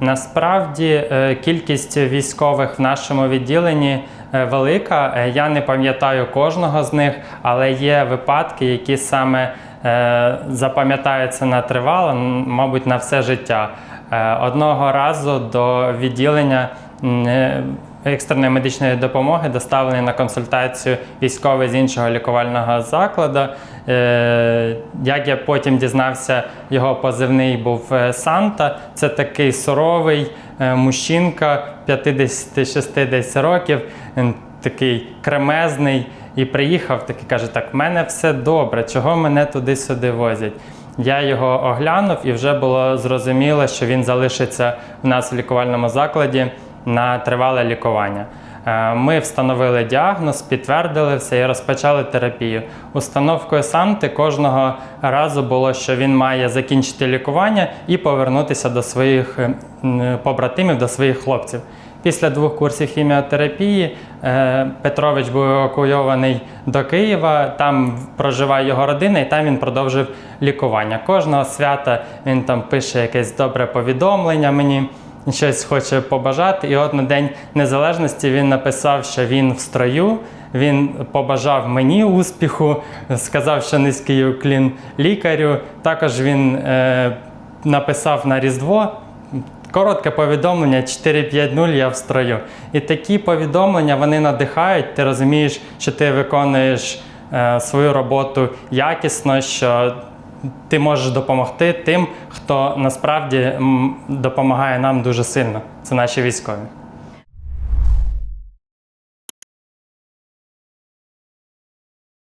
Насправді е, кількість військових в нашому відділенні е, велика. Е, Я не пам'ятаю кожного з них, але є випадки, які саме запам'ятаються на тривало, мабуть, на все життя. Одного разу до відділення екстреної медичної допомоги доставлений на консультацію військовий з іншого лікувального закладу. Е, Як я потім дізнався, його позивний був е, Санта. Це такий суровий е, мужчинка 56 десь років, такий кремезний. І приїхав, такий каже: так, в мене все добре, чого мене туди-сюди возять. Я його оглянув і вже було зрозуміло, що він залишиться в нас в лікувальному закладі на тривале лікування. Е, Ми встановили діагноз, підтвердили все і розпочали терапію. Установкою Санти кожного разу було, що він має закінчити лікування і повернутися до своїх е, побратимів, до своїх хлопців. Після двох курсів хіміотерапії е, Петрович був евакуйований до Києва. Там проживає його родина, і там він продовжив лікування. Кожного свята він там пише якесь добре повідомлення мені, щось хоче побажати. І от на День Незалежності він написав, що він в строю. Він побажав мені успіху, сказав, що низький уклін лікарю. Також він е, написав на Різдво Коротке повідомлення 450 я в строю. І такі повідомлення вони надихають. Ти розумієш, що ти виконуєш е, свою роботу якісно, що ти можеш допомогти тим, хто насправді допомагає нам дуже сильно. Це наші військові.